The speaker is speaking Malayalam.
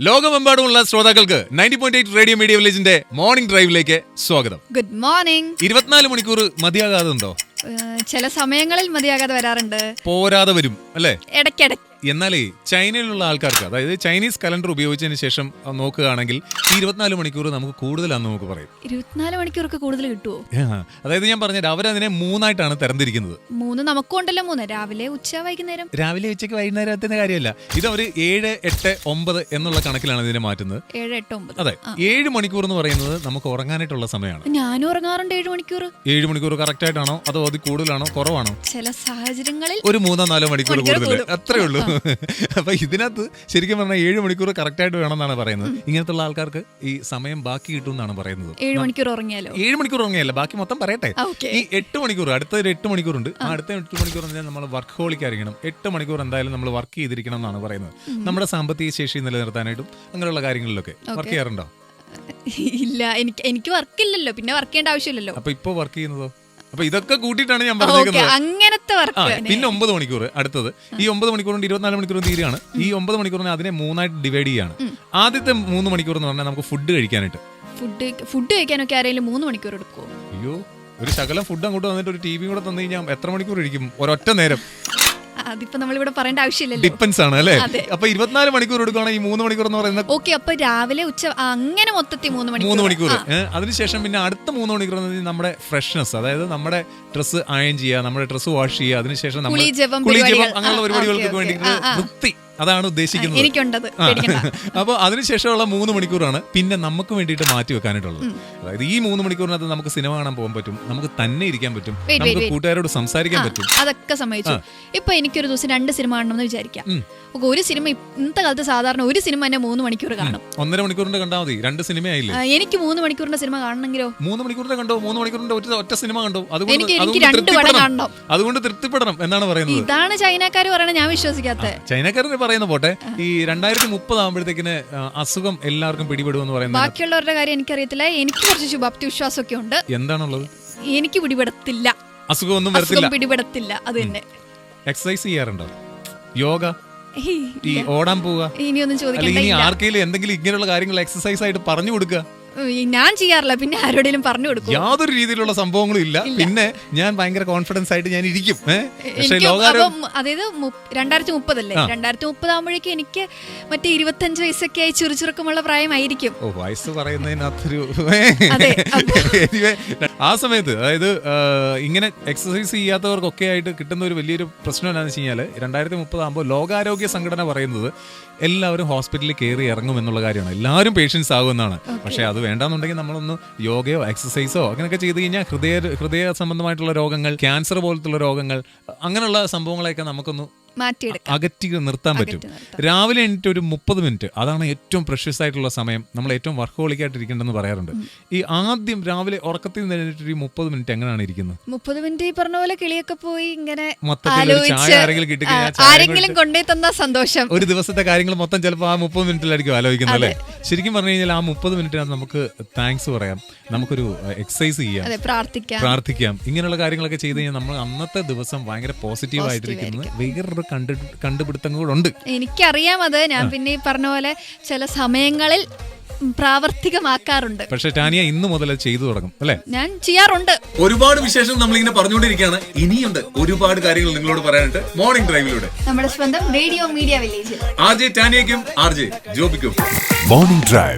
ലോകമെമ്പാടുമുള്ള ശ്രോതാക്കൾക്ക് ninety point eight radio media വില്ലേജിന്റെ morning ഡ്രൈവിലേക്ക് സ്വാഗതം. Good morning. ഇരുപത്തിനാല് മണിക്കൂർ മതിയാകാതെ ഉണ്ടോ ചില സമയങ്ങളിൽ മതിയാകാതെ വരാറുണ്ട്. പോരാതെ വരും അല്ലേ? ഇടയ്ക്കിടയ്ക്ക്. എന്നാലേ ചൈനയിലുള്ള ആൾക്കാർക്ക് അതായത് ചൈനീസ് കലണ്ടർ ഉപയോഗിച്ചതിന് ശേഷം നോക്കുകയാണെങ്കിൽ ഈ ഇരുപത്തിനാല് മണിക്കൂർ നമുക്ക് കൂടുതലാണെന്ന് നമുക്ക് പറയും. ഇരുപത്തിനാല് മണിക്കൂർ കൂടുതൽ കിട്ടുമോ അതായത് ഞാൻ പറഞ്ഞത് അവരതിനെ മൂന്നായിട്ടാണ് തരംതിരിക്കുന്നത്. മൂന്ന് നമുക്കുണ്ടല്ലോ മൂന്ന്. രാവിലെ ഉച്ച വൈകുന്നേരം. രാവിലെ ഉച്ചയ്ക്ക് വൈകുന്നേരത്തിന്റെ കാര്യമല്ല. ഇത് അവർ ഏഴ് എട്ട് ഒമ്പത് എന്നുള്ള കണക്കിലാണ് ഇതിനെ മാറ്റുന്നത്. ഏഴ് എട്ട് ഒമ്പത്. അതെ ഏഴ് മണിക്കൂർ എന്ന് പറയുന്നത് നമുക്ക് ഉറങ്ങാനായിട്ടുള്ള സമയമാണ്. ഞാൻ ഉറങ്ങാറുണ്ട് ഏഴ് മണിക്കൂർ. ഏഴ് മണിക്കൂർ കറക്റ്റ് ആയിട്ടാണോ? അതോ അത് കൂടുതലാണോ? കുറവാണോ? ചില സാഹചര്യങ്ങളിൽ ഒരു മൂന്നോ നാലോ മണിക്കൂർ കൂടുതൽ കൂടും. അത്രേ ഉള്ളൂ. അപ്പൊ ഇതിനകത്ത് ശരിക്കും പറഞ്ഞാൽ ഏഴ് മണിക്കൂർ കറക്റ്റ് ആയിട്ട് വേണമെന്നാണ് പറയുന്നത്. ഇങ്ങനത്തുള്ള ആൾക്കാർക്ക് ഈ സമയം ബാക്കി കിട്ടും എന്നാണ് പറയുന്നത്. ഏഴ് മണിക്കൂർ ഉറങ്ങിയാലോ? ഏഴ് മണിക്കൂർ ഉറങ്ങിയല്ല ബാക്കി മൊത്തം പറയട്ടെ. ഈ എട്ട് മണിക്കൂർ അടുത്ത ഒരു എട്ട് മണിക്കൂറുണ്ട് ആ അടുത്ത എട്ട് മണിക്കൂർ എന്ന് നമ്മൾ വർക്ക് ഹോളിക്ക് അറിയണം എട്ട് മണിക്കൂർ എന്തായാലും നമ്മൾ വർക്ക് ചെയ്തിരിക്കണം എന്നാണ് പറയുന്നത്. നമ്മുടെ സാമ്പത്തിക ശേഷി നിലനിർത്താനായിട്ടും അങ്ങനെയുള്ള കാര്യങ്ങളിലൊക്കെ വർക്ക് ചെയ്യാറുണ്ടോ? ഇല്ല എനിക്ക് എനിക്ക് വർക്ക് ഇല്ലല്ലോ. പിന്നെ വർക്ക് ചെയ്യേണ്ട ആവശ്യമില്ലല്ലോ. അപ്പൊ ഇപ്പൊ വർക്ക് ചെയ്യുന്നതോ? അപ്പൊ ഇതൊക്കെ കൂട്ടിയിട്ടാണ് ഞാൻ പറഞ്ഞേക്കുന്നത്. അങ്ങനത്തെ പിന്നെ ഒമ്പത് മണിക്കൂർ അടുത്തത്. ഈ ഒമ്പത് മണിക്കൂർ കൊണ്ട് ഇരുപത്തിനാല് മണിക്കൂർ തീരുകയാണ്. ഈ ഒമ്പത് മണിക്കൂറിനെ അതിനെ മൂന്നായിട്ട് ഡിവൈഡ് ചെയ്യാണ്. ആദ്യത്തെ മൂന്ന് മണിക്കൂർ എന്ന് പറഞ്ഞാൽ നമുക്ക് ഫുഡ് കഴിക്കാനായിട്ട്. ഫുഡ് ഫുഡ് കഴിക്കാനൊക്കെ ആരെങ്കിലും മൂന്ന് മണിക്കൂർ എടുക്കുമോ അയ്യോ ഒരു ശകലം ഫുഡ് അങ്ങോട്ട് വന്നിട്ട് ഒരു ടി വി കൂടെ തന്നു കഴിഞ്ഞാൽ എത്ര മണിക്കൂർ ഇരിക്കും? ഒരൊറ്റ നേരം. അതിപ്പോ നമ്മളിവിടെ പറയേണ്ട ആവശ്യമില്ലല്ലോ. ഡിപ്പെൻസ് ആണ് അല്ലേ. അപ്പൊ ഇരുപത്തിനാല് മണിക്കൂർ എടുക്കുകയാണെങ്കിൽ ഈ മൂന്ന് മണിക്കൂർ എന്ന് പറയുന്നത് ഓക്കെ അപ്പൊ രാവിലെ ഉച്ച അങ്ങനെ മൊത്തത്തിൽ മൂന്ന് മണിക്കൂർ. മൂന്ന് മണിക്കൂർ. അതിനുശേഷം പിന്നെ അടുത്ത മൂന്ന് മണിക്കൂർ എന്ന് പറഞ്ഞാൽ നമ്മുടെ ഫ്രഷ്നെസ് അതായത് നമ്മുടെ ഡ്രസ്സ് അയൺ ചെയ്യുക നമ്മുടെ ഡ്രസ്സ് വാഷ് ചെയ്യുക അതിനുശേഷം നമ്മൾ കുളി, ജപം. അങ്ങനെയുള്ള പരിപാടികൾക്ക് വേണ്ടി. വൃത്തി. അതാണ് ഉദ്ദേശിക്കുന്നത്. എനിക്കുണ്ടത്. അപ്പോൾ അതിനുശേഷമുള്ള മൂന്ന് മണിക്കൂറാണ് പിന്നെ നമുക്ക് വേണ്ടിയിട്ട് മാറ്റി വെക്കാനായിട്ടുള്ളത്. അതായത് ഈ മൂന്ന് മണിക്കൂറിനകത്ത് നമുക്ക് സിനിമ കാണാൻ പോകാൻ പറ്റും നമുക്ക് തന്നെ ഇരിക്കാൻ പറ്റും നമുക്ക് കൂട്ടുകാരോട് സംസാരിക്കാൻ പറ്റും. അതൊക്കെ സമ്മതിച്ചു. ഇപ്പൊ എനിക്കൊരു ദിവസം രണ്ട് സിനിമ കാണണമെന്ന് വിചാരിക്കാം. ഒരു സിനിമ ഇന്നത്തെ കാലത്ത് സാധാരണ ഒരു സിനിമ തന്നെ മൂന്ന് മണിക്കൂർ കാണും. ഒന്നര മണിക്കൂറിന്റെ കണ്ടാൽ മതി. രണ്ട് ആ, എനിക്ക് മൂന്ന് മണിക്കൂറിന്റെ സിനിമ കാണണമെങ്കിലോ? മൂന്ന് മണിക്കൂറിന്റെ കണ്ടോ? മൂന്ന് മണിക്കൂറിന്റെ ഒറ്റ ഒറ്റ സിനിമ കണ്ടോ? അതുകൊണ്ട് എനിക്ക് രണ്ട് പടം അതുകൊണ്ട് തൃപ്തിപ്പെടണം എന്നാണ് പറയുന്നത്. ഇതാണ് ചൈനക്കാർ പറയുന്നത് ഞാൻ വിശ്വസിക്കാത്ത ചൈനക്കാരന് പറയുന്ന പോട്ടെ ഈ രണ്ടായിരത്തി മുപ്പത് ആകുമ്പോഴത്തേക്കിന് അസുഖം എല്ലാവർക്കും പിടിപെടുമെന്ന് പറയുന്നത് ബാക്കിയുള്ളവരുടെ കാര്യം എനിക്കറിയത്തില്ല. എനിക്ക് കുറച്ച് ശുഭാപ്തി വിശ്വാസമൊക്കെ ഉണ്ട്. എന്താണുള്ളത്? എനിക്ക് പിടിപെടത്തില്ല. അസുഖമൊന്നും അസുഖം വരത്തില്ല പിടിപെടത്തില്ല. അത് തന്നെ. എക്സസൈസ് ചെയ്യാറുണ്ടോ? യോഗ? ഈ ഓടാൻ പോവുക? ഇനിയൊന്നും ഒന്നും ചോദിക്കണ്ട ഇനി ഇല്ല. ആർക്കെങ്കിലും എന്തെങ്കിലും ഇങ്ങനെയുള്ള കാര്യങ്ങൾ എക്സസൈസ് ആയിട്ട് പറഞ്ഞു കൊടുക്കുക. ഞാൻ ചെയ്യാറില്ല പിന്നെ ആരോടെങ്കിലും പറഞ്ഞു കൊടുക്കും യാതൊരു രീതിയിലുള്ള സംഭവങ്ങളും ഇല്ല. പിന്നെ ഞാൻ ഭയങ്കര കോൺഫിഡൻസ് ആയിട്ട് ഞാൻ ഇരിക്കും. അതായത് രണ്ടായിരത്തി മുപ്പതല്ലേ രണ്ടായിരത്തി മുപ്പത് ആകുമ്പോഴേക്കും എനിക്ക് മറ്റേ ഇരുപത്തഞ്ച് വയസ്സൊക്കെ ആയി ചുറുചുറുക്കമുള്ള പ്രായമായിരിക്കും. ഓ വയസ്സ് പറയുന്നതിനകത്തൊരു Anyway, ആ സമയത്ത് അതായത് ഇങ്ങനെ എക്സസൈസ് ചെയ്യാത്തവർക്കൊക്കെ ആയിട്ട് കിട്ടുന്ന ഒരു വലിയൊരു പ്രശ്നം എന്താണെന്ന് വെച്ച് കഴിഞ്ഞാൽ രണ്ടായിരത്തി മുപ്പതാകുമ്പോൾ ലോകാരോഗ്യ സംഘടന പറയുന്നത് എല്ലാവരും ഹോസ്പിറ്റലിൽ കയറി ഇറങ്ങും എന്നുള്ള കാര്യമാണ്. എല്ലാവരും പേഷ്യൻസ് ആകുമെന്നാണ് പക്ഷേ അത് വേണ്ടാന്നുണ്ടെങ്കിൽ നമ്മളൊന്ന് യോഗയോ എക്സസൈസോ അങ്ങനെയൊക്കെ ചെയ്ത് കഴിഞ്ഞാൽ ഹൃദയ ഹൃദയ സംബന്ധമായിട്ടുള്ള രോഗങ്ങൾ ക്യാൻസർ പോലത്തുള്ള രോഗങ്ങൾ അങ്ങനെയുള്ള സംഭവങ്ങളെയൊക്കെ നമുക്കൊന്ന് അകറ്റി നിർത്താൻ പറ്റും. രാവിലെ എണീറ്റ് ഒരു മുപ്പത് മിനിറ്റ് അതാണ് ഏറ്റവും പ്രഷ്യസ് ആയിട്ടുള്ള സമയം. നമ്മൾ ഏറ്റവും വർക്കോളിക്കായിട്ട് ഇരിക്കേണ്ടെന്ന് പറയാറുണ്ട് ഈ ആദ്യം രാവിലെ ഉറക്കത്തിൽ നിന്ന് എഴുന്നേറ്റ് ഒരു മുപ്പത് മിനിറ്റ് എങ്ങനെയാണ് ഇരിക്കുന്നത് മുപ്പത് മിനിറ്റ് ഈ പറഞ്ഞ പോലെ കിളിയൊക്കെ പോയി ഇങ്ങനെ ആരെങ്കിലും കൊണ്ടേ തന്ന സന്തോഷം. ഒരു ദിവസത്തെ കാര്യങ്ങൾ മൊത്തം ചിലപ്പോൾ ആ മുപ്പത് മിനിറ്റിലായിരിക്കും ആലോചിക്കുന്നത് അല്ലേ? ശരിക്കും പറഞ്ഞു കഴിഞ്ഞാൽ ആ മുപ്പത് മിനിറ്റിനകത്ത് നമുക്ക് താങ്ക്സ് പറയാം. നമുക്കൊരു എക്സസൈസ് ചെയ്യാം. പ്രാർത്ഥിക്കാം. പ്രാർത്ഥിക്കാം. ഇങ്ങനെയുള്ള കാര്യങ്ങളൊക്കെ ചെയ്ത് കഴിഞ്ഞാൽ നമ്മൾ അന്നത്തെ ദിവസം ഭയങ്കര പോസിറ്റീവ് ആയിട്ടിരിക്കുന്നത് വേറൊരു കണ്ടു കണ്ടുപിടുത്തങ്ങളുണ്ട് എനിക്കറിയാം അത്. ഞാൻ പിന്നെ ഈ പറഞ്ഞ പോലെ ചില സമയങ്ങളിൽ പ്രാവർത്തികമാക്കാറുണ്ട്. പക്ഷെ ടാനിയ ഇന്ന് മുതൽ ചെയ്തു തുടങ്ങും അല്ലേ? ഞാൻ ചെയ്യാറുണ്ട്. ഒരുപാട് വിശേഷം നമ്മളിങ്ങനെ പറഞ്ഞുകൊണ്ടിരിക്കുകയാണ്. ഇനിയുണ്ട് ഒരുപാട് കാര്യങ്ങൾ നിങ്ങളോട് പറയാനായിട്ട് മോർണിംഗ് ഡ്രൈവിലൂടെ നമ്മുടെ സ്വന്തം radio media village R J ടാനിയയ്ക്കും R J ജോബിക്കും. Morning Drive.